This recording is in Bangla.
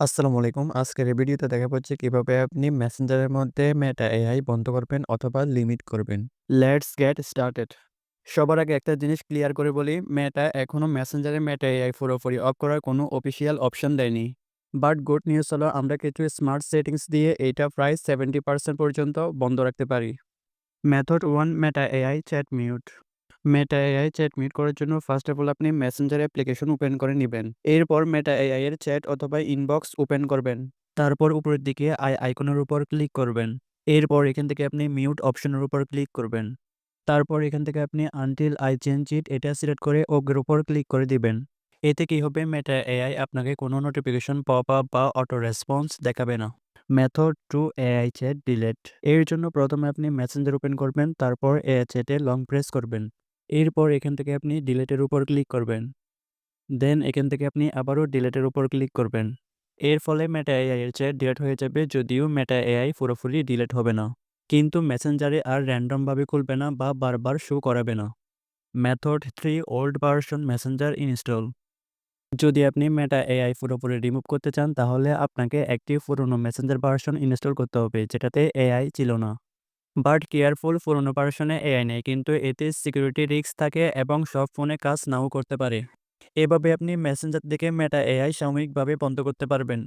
আসসালামু আলাইকুম। আজকের এই ভিডিওতে দেখাবো হচ্ছে কীভাবে আপনি মেসেঞ্জারের মধ্যে মেটা এআই বন্ধ করবেন অথবা লিমিট করবেন। Let's get started. সবার আগে একটা জিনিস ক্লিয়ার করে বলি, মেটা এখনও মেসেঞ্জারে মেটা এআই পুরোপুরি অফ করার কোনো অফিসিয়াল অপশন দেয়নি। বাট গুড নিউজ হলো আমরা কিছু স্মার্ট সেটিংস দিয়ে এইটা প্রায় 70% পর্যন্ত বন্ধ রাখতে পারি। Method one Meta AI chat mute. Meta AI chat mute করার জন্য ফার্স্ট অফ অল আপনি মেসেঞ্জার অ্যাপ্লিকেশন ওপেন করে নিবেন। এরপর মেটা এআই এর চ্যাট অথবা ইনবক্স ওপেন করবেন। তারপর উপরের দিকে আই আইকনের উপর ক্লিক করবেন। এরপর এখান থেকে আপনি মিউট অপশনের উপর ক্লিক করবেন। তারপর এখান থেকে আপনি আনটিল আই চেঞ্জ ইট এটা সিলেক্ট করে ওকের উপর ক্লিক করে দিবেন। এতে কি হবে মেটা এআই আপনাকে কোনো নোটিফিকেশন পপ আপ বা অটো রেসপন্স দেখাবে না। Method two AI chat delete এর জন্য প্রথমে আপনি মেসেঞ্জার ওপেন করবেন, তারপর এআই চ্যাটে লং প্রেস করবেন এরপর এখান থেকে আপনি ডিলেটের উপর ক্লিক করবেন। দেন এখান থেকে আপনি আবারও ডিলেটের উপর ক্লিক করবেন। এর ফলে মেটা এআই এর চ্যাট ডিলেট হয়ে যাবে, যদিও মেটা এআই পুরোপুরি ডিলেট হবে না। কিন্তু মেসেঞ্জারে আর র্যান্ডমভাবে খুলবে না বা বারবার শো করাবে না। Method three old version messenger install যদি আপনি মেটা এআই পুরোপুরি রিমুভ করতে চান, তাহলে আপনাকে একটি পুরনো মেসেঞ্জার ভার্সন ইনস্টল করতে হবে, যেটাতে এআই ছিল না। বাট কেয়ারফুল ফোন অপারেশনে এআই নেই, কিন্তু এতে সিকিউরিটি রিস্ক থাকে এবং সব ফোনে কাজ নাও করতে পারে। এভাবে আপনি মেসেঞ্জার থেকে মেটা এআই সাময়িকভাবে বন্ধ করতে পারবেন।